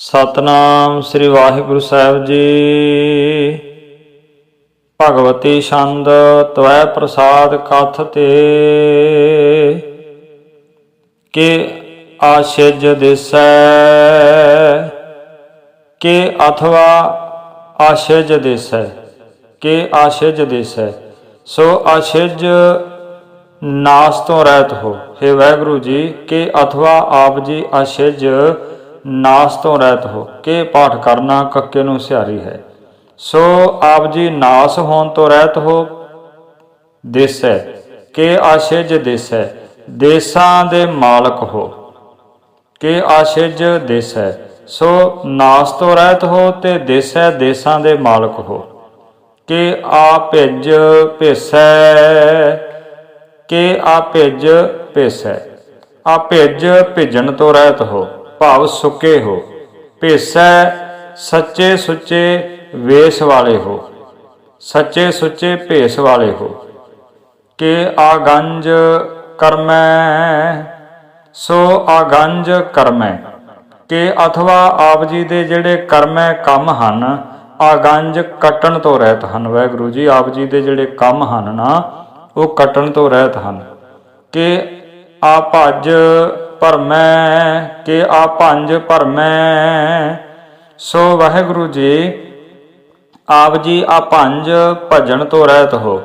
ਸਤਨਾਮ ਸ੍ਰੀ ਵਾਹਿਗੁਰੂ ਸਾਹਿਬ ਜੀ। ਭਗਵਤੀ ਛੰਦ ਤਵੈ ਪ੍ਰਸਾਦ ਕਥ ਤੇ। ਕਿ ਆਸ਼ਿਜ ਦਿਸੈ। ਕੇ ਅਥਵਾ ਆਸ਼ਿਜ ਦਿਸੈ। ਕੇ ਆਸ਼ਿਜ ਦਿਸੈ। ਸੋ ਆਸ਼ਿਜ ਨਾਸ ਤੋਂ ਰਹਿਤ ਹੋ। हे ਵਾਹਿਗੁਰੂ ਜੀ, ਕੇ ਅਥਵਾ ਆਪ ਜੀ ਆਸ਼ਿਜ ਨਾਸ ਤੋਂ ਰਹਿਤ ਹੋ ਕਿ ਪਾਠ ਕਰਨਾ ਕੱਕੇ ਨੂੰ ਸਿਹਾਰੀ ਹੈ। ਸੋ ਆਪ ਜੀ ਨਾਸ ਹੋਣ ਤੋਂ ਰਹਿਤ ਹੋ, ਦੇਸੈ, ਕਿ ਆਸ਼ਿਜ ਦੇਸੈ, ਦੇਸਾਂ ਦੇ ਮਾਲਕ ਹੋ। ਕਿ ਆਸ਼ਿਜ ਦੇਸੈ, ਸੋ ਨਾਸ ਤੋਂ ਰਹਿਤ ਹੋ ਤੇ ਦੇਸੈ, ਦੇਸਾਂ ਦੇ ਮਾਲਕ ਹੋ। ਕਿ ਆ ਭਿਜ ਭੇਸੈ, ਕਿ ਆ ਭਿਜ ਭੇਸੈ, ਆ ਭਿਜ ਭਿਜਣ ਤੋਂ ਰਹਿਤ ਹੋ। ਭਾਵ ਸੁੱਕੇ ਹੋ, ਭੇਸੈ ਸੱਚੇ ਸੁੱਚੇ ਵੇਸ਼ ਵਾਲੇ ਹੋ, ਸੱਚੇ ਸੁੱਚੇ ਭੇਸ ਵਾਲੇ ਹੋ। ਕਿ ਆ ਗੰਜ ਕਰਮੈ, ਸੋ ਆ ਗੰਜ ਕਰਮੈ। ਕਿ ਅਥਵਾ ਆਪ ਜੀ ਦੇ ਜਿਹੜੇ ਕਰਮੈ ਕੰਮ ਹਨ, ਆ ਗੰਜ ਕੱਟਣ ਤੋਂ ਰਹਿਤ ਹਨ। ਵਾਹਿਗੁਰੂ ਜੀ, ਆਪ ਜੀ ਦੇ ਜਿਹੜੇ ਕੰਮ ਹਨ ਨਾ, ਉਹ ਕੱਟਣ ਤੋਂ ਰਹਿਤ ਹਨ। ਕਿ ਆ ਭੱਜ ਭਰਮੈ ਕਿ ਆ ਭੰਜ ਭਰਮੈ। ਸੋ ਵਾਹਿਗੁਰੂ ਜੀ, ਆਪ ਜੀ ਆ ਭੰਜ ਭਜਣ ਤੋਂ ਰਹਿਤ ਹੋ।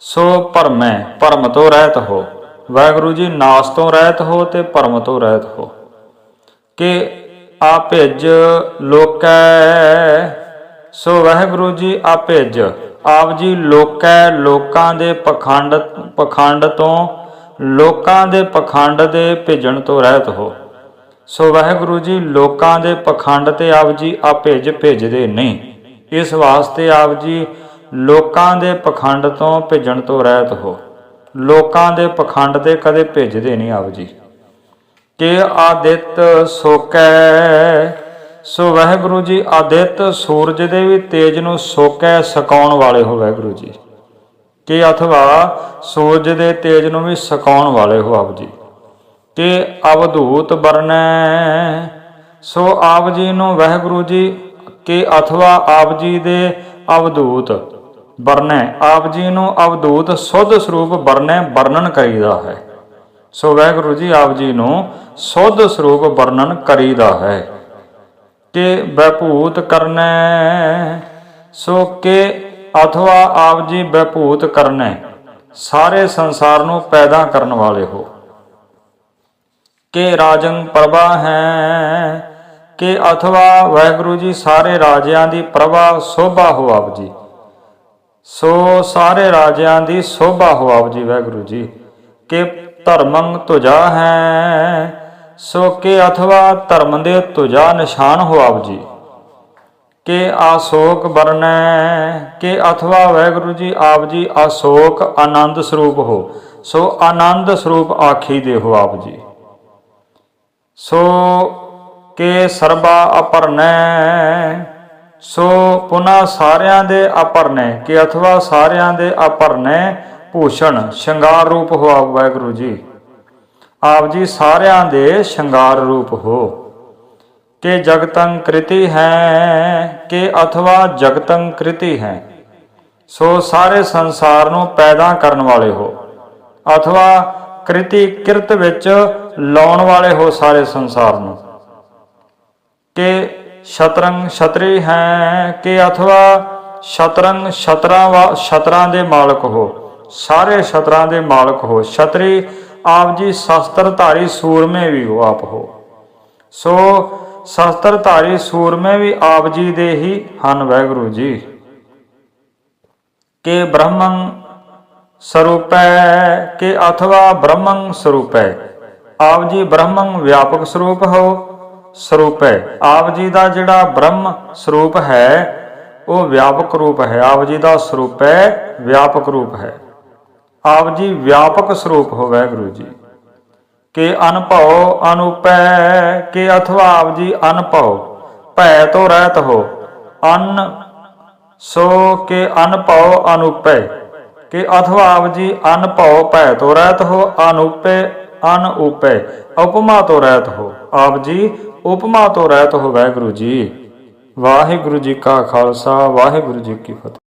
ਸੋ ਭਰਮੈ, ਭਰਮ ਤੋਂ ਰਹਿਤ ਹੋ। ਵਾਹਿਗੁਰੂ ਜੀ, ਨਾਸ ਤੋਂ ਰਹਿਤ ਹੋ ਤੇ ਭਰਮ ਤੋਂ ਰਹਿਤ ਹੋ। ਕਿ ਆ ਭਿਜ ਲੋਕੈ, ਸੋ ਵਾਹਿਗੁਰੂ ਜੀ ਆ ਭਿਜ। ਆਪ ਜੀ ਲੋਕੈ ਲੋਕਾਂ ਦੇ ਪਖੰਡ ਪਖੰਡ ਤੋਂ ਲੋਕਾਂ ਦੇ ਪਖੰਡ ਦੇ ਭਿਜਣ ਤੋਂ ਰਹਿਤ ਹੋ। ਸੋ ਵਾਹਿਗੁਰੂ ਜੀ, ਲੋਕਾਂ ਦੇ ਪਖੰਡ ਤੇ ਆਪ ਜੀ ਆ ਭਿਜ ਭੇਜਦੇ ਨਹੀਂ। ਇਸ ਵਾਸਤੇ ਆਪ ਜੀ ਲੋਕਾਂ ਦੇ ਪਖੰਡ ਤੋਂ ਭਿਜਣ ਤੋਂ ਰਹਿਤ ਹੋ। ਲੋਕਾਂ ਦੇ ਪਖੰਡ ਤੇ ਕਦੇ ਭੇਜਦੇ ਨਹੀਂ ਆਪ ਜੀ। ਕਿ ਆਦਿਤ ਸੋਕੈ, ਸੋ ਵਾਹਿਗੁਰੂ ਜੀ, ਆਦਿਤ ਸੂਰਜ ਦੇ ਵੀ ਤੇਜ ਨੂੰ ਸੋਕੈ, ਸਕਾਉਣ ਵਾਲੇ ਹੋ ਵਾਹਿਗੁਰੂ ਜੀ। ਕਿ ਅਥਵਾ ਸੂਰਜ ਦੇ ਤੇਜ ਨੂੰ ਵੀ ਸਕਾਉਣ ਵਾਲੇ ਹੋ ਆਪ ਜੀ। ਕਿ ਅਵਧੂਤ ਵਰਨੈ ਸੋ ਆਪ ਜੀ ਨੂੰ ਵਾਹਿਗੁਰੂ ਜੀ, ਕਿ ਅਥਵਾ ਆਪ ਜੀ ਦੇ ਅਵਧੂਤ ਬਰਨੈ ਆਪ ਜੀ ਨੂੰ ਅਵਧੂਤ ਸੁੱਧ ਸਰੂਪ ਬਰਨੈ ਵਰਣਨ ਕਰੀਦਾ ਹੈ। ਸੋ ਵਾਹਿਗੁਰੂ ਜੀ, ਆਪ ਜੀ ਨੂੰ ਸੁੱਧ ਸਰੂਪ ਵਰਣਨ ਕਰੀਦਾ ਹੈ। ਕਿ ਬੈਭੂਤ ਕਰਨੈ, ਸੋ ਕਿ ਅਥਵਾ ਆਪ ਜੀ ਬਹਿਭੂਤ ਕਰਨੈ, ਸਾਰੇ ਸੰਸਾਰ ਨੂੰ ਪੈਦਾ ਕਰਨ ਵਾਲੇ ਹੋ। ਕਿ ਰਾਜੰ ਪ੍ਰਭਾ ਹੈ, ਕਿ ਅਥਵਾ ਵਾਹਿਗੁਰੂ ਜੀ ਸਾਰੇ ਰਾਜਿਆਂ ਦੀ ਪ੍ਰਭਾ ਸੋਭਾ ਹੋ ਆਪ ਜੀ। ਸੋ ਸਾਰੇ ਰਾਜਿਆਂ ਦੀ ਸੋਭਾ ਹੋ ਆਪ ਜੀ ਵਾਹਿਗੁਰੂ ਜੀ। ਕਿ ਧਰਮੰ ਤੁਜਾ ਹੈ, ਸੋ ਕਿ ਅਥਵਾ ਧਰਮ ਦੇ ਤੁਜਾ ਨਿਸ਼ਾਨ ਹੋ ਆਪ ਜੀ। ਕਿ ਆਸੋਕ ਵਰਨੈ, ਕਿ ਅਥਵਾ ਵਾਹਿਗੁਰੂ ਜੀ ਆਪ ਜੀ ਆਸੋਕ ਆਨੰਦ ਸਰੂਪ ਹੋ। ਸੋ ਆਨੰਦ ਸਰੂਪ ਆਖੀ ਦੇ ਹੋ ਆਪ ਜੀ। ਸੋ ਕਿ ਸਰਬਾ ਅਪਰਨੈ, ਸੋ ਪੁਨਾ ਸਾਰਿਆਂ ਦੇ ਅਪਰਨੈ, ਕਿ ਅਥਵਾ ਸਾਰਿਆਂ ਦੇ ਅਪਰਨੈ, ਭੂਸ਼ਣ ਸ਼ਿੰਗਾਰ ਰੂਪ ਹੋ ਆਪ ਵਾਹਿਗੁਰੂ ਜੀ। ਆਪ ਜੀ ਸਾਰਿਆਂ ਦੇ ਸ਼ਿੰਗਾਰ ਰੂਪ ਹੋ। ਕਿ ਜਗਤੰ ਕ੍ਰਿਤੀ ਹੈ, ਕਿ ਅਥਵਾ ਜਗਤੰ ਕ੍ਰਿਤੀ ਹੈ। ਸੋ ਸਾਰੇ ਸੰਸਾਰ ਨੂੰ ਪੈਦਾ ਕਰਨ ਵਾਲੇ ਹੋ। ਅਥਵਾ ਕ੍ਰਿਤੀ ਕਿਰਤ ਵਿੱਚ ਲਾਉਣ ਵਾਲੇ ਹੋ ਸਾਰੇ ਸੰਸਾਰ ਨੂੰ। ਕਿ ਸ਼ਤਰੰਗ ਛਤਰੀ ਹੈ, ਕਿ ਅਥਵਾ ਸ਼ਤਰੰਗ ਛਤਰਾਂ ਵਾ, ਛਤਰਾਂ ਦੇ ਮਾਲਕ ਹੋ। ਸਾਰੇ ਛਤਰਾਂ ਦੇ ਮਾਲਕ ਹੋ। ਛਤਰੀ ਆਪ ਜੀ ਸ਼ਸਤਰ ਧਾਰੀ ਸੂਰਮੇ ਵੀ ਹੋ ਆਪ ਹੋ। ਸੋ ਸ਼ਸਤਰ ਧਾਰੀ ਸੂਰਮੇ ਵੀ ਆਪ ਜੀ ਦੇ ਹੀ ਹਨ, ਵਾਹਿਗੁਰੂ ਜੀ। ਕਿ ਬ੍ਰਹਮੰ ਸਰੂਪੈ, ਕਿ ਅਥਵਾ ਬ੍ਰਹਮੰ ਸਰੂਪੈ। ਆਪ ਜੀ ਬ੍ਰਹਮੰ ਵਿਆਪਕ ਸਰੂਪ ਹੋ, ਸਰੂਪੈ। ਆਪ ਜੀ ਦਾ ਜਿਹੜਾ ਬ੍ਰਹਮ ਸਰੂਪ ਹੈ, ਉਹ ਵਿਆਪਕ ਰੂਪ ਹੈ। ਆਪ ਜੀ ਦਾ ਸਰੂਪ ਹੈ ਵਿਆਪਕ ਰੂਪ ਹੈ। ਆਪ ਜੀ ਵਿਆਪਕ ਸਰੂਪ ਹੋ ਵੈਗੁਰੂ ਜੀ। ਕਿ ਅਨਭਉ ਅਨੁਪੈ, ਕਿ ਅਥਵਾ ਆਪ ਜੀ ਅਨਭਉ, ਭੈ ਤੋਂ ਰਹਿਤ ਹੋ। ਅਨ ਸੋ ਕਿ ਅਨਭਉ ਅਨੁਪੈ, ਕਿ ਅਥਵਾ ਆਪ ਜੀ ਅਨਭਉ, ਭੈ ਤੋਂ ਰਹਿਤ ਹੋ। ਅਨੁਪੈ ਅਨਉਪੈ, ਉਪਮਾ ਤੋਂ ਰਹਿਤ ਹੋ। ਆਪ ਜੀ, ਉਪਮਾ ਤੋਂ ਰਹਿਤ ਹੋ ਵਾਹਿਗੁਰੂ ਜੀ। ਵਾਹਿਗੁਰੂ ਜੀ ਕਾ ਖਾਲਸਾ, ਵਾਹਿਗੁਰੂ ਜੀ ਕੀ ਫਤਿਹ।